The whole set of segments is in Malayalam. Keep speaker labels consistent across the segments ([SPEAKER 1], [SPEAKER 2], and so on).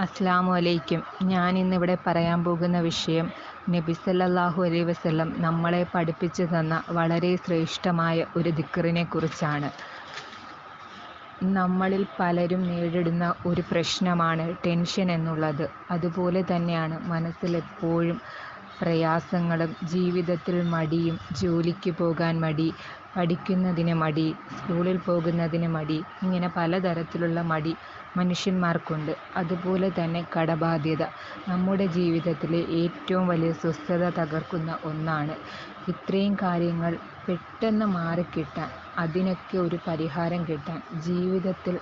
[SPEAKER 1] അസ്സലാമു അലൈക്കും. ഞാൻ ഇന്നിവിടെ പറയാൻ പോകുന്ന വിഷയം നബി സല്ലല്ലാഹു അലൈഹി വസല്ലം നമ്മളെ പഠിപ്പിച്ചു തന്ന വളരെ ശ്രേഷ്ഠമായ ഒരു ദിക്കറിനെ കുറിച്ചാണ്. നമ്മളിൽ പലരും നേരിടുന്ന ഒരു പ്രശ്നമാണ് ടെൻഷൻ എന്നുള്ളത്. അതുപോലെ തന്നെയാണ് മനസ്സിലെപ്പോഴും പ്രയാസങ്ങളും ജീവിതത്തിൽ മടിയും ജോലിക്ക് പോകാൻ മടി പഠിക്കുന്നതിന് മടി സ്കൂളിൽ പോകുന്നതിന് മടി ഇങ്ങനെ പലതരത്തിലുള്ള മടി മനുഷ്യന്മാർക്കുണ്ട്. അതുപോലെ തന്നെ കടബാധ്യത. നമ്മുടെ ജീവിതത്തിലെ ഏറ്റവും വലിയ സ്വസ്ഥത തകർക്കുന്ന ഒന്നാണ്. ഇത്രയും കാര്യങ്ങൾ പെട്ടെന്ന് മാറിക്കിട്ടാൻ അതിനൊക്കെ ഒരു പരിഹാരം കിട്ടാൻ ജീവിതത്തിൽ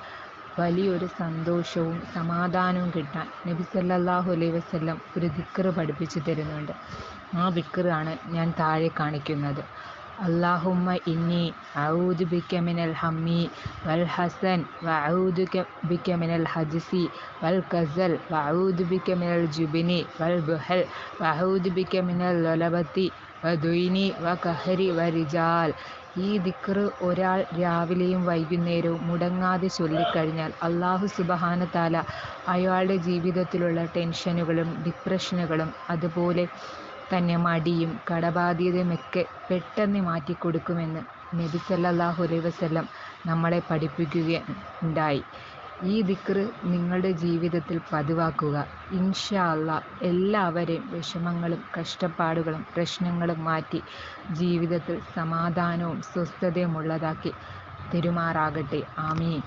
[SPEAKER 1] വലിയൊരു സന്തോഷവും സമാധാനവും കിട്ടാൻ നബി സല്ലല്ലാഹു അലൈഹി വസല്ലം ഒരു ദിക്റ് പഠിപ്പിച്ചു തരുന്നുണ്ട്. ആ ദിക്റാണ് ഞാൻ താഴെ കാണിക്കുന്നത്. അള്ളാഹുമ്മ ഇന്നി അഊദു ബിക മിനൽ ഹമ്മി വൽ ഹസൻ വഅഊദു ബിക മിനൽ ഹജസി വൽ കസൽ വഅഊദു ബിക മിനൽ ജുബിനി വൽ ബുഹൽ വഅഊദു ബിക മിനൽ ലലബത്തി വദുയിനി വകഹരി വരിജാൽ. ഈ ദിക്റ് ഒരാൾ രാവിലെയും വൈകുന്നേരവും മുടങ്ങാതെ ചൊല്ലിക്കഴിഞ്ഞാൽ അള്ളാഹു സുബഹാന താല അയാളുടെ ജീവിതത്തിലുള്ള ടെൻഷനുകളും ഡിപ്രഷനുകളും അതുപോലെ തന്നെ മടിയും കടബാധ്യതയുമൊക്കെ പെട്ടെന്ന് മാറ്റിക്കൊടുക്കുമെന്ന് നബി സല്ലല്ലാഹു അലൈഹി നമ്മളെ പഠിപ്പിക്കുകയുണ്ടായി. ഈ ദിക്ർ നിങ്ങളുടെ ജീവിതത്തിൽ പതിവാക്കുക. ഇൻഷാ അല്ല എല്ലാവരെയും വിഷമങ്ങളും കഷ്ടപ്പാടുകളും പ്രശ്നങ്ങളും മാറ്റി ജീവിതത്തിൽ സമാധാനവും സ്വസ്ഥതയും ഉള്ളതാക്കി. തെരുമാറാകട്ടെ. ആമീൻ.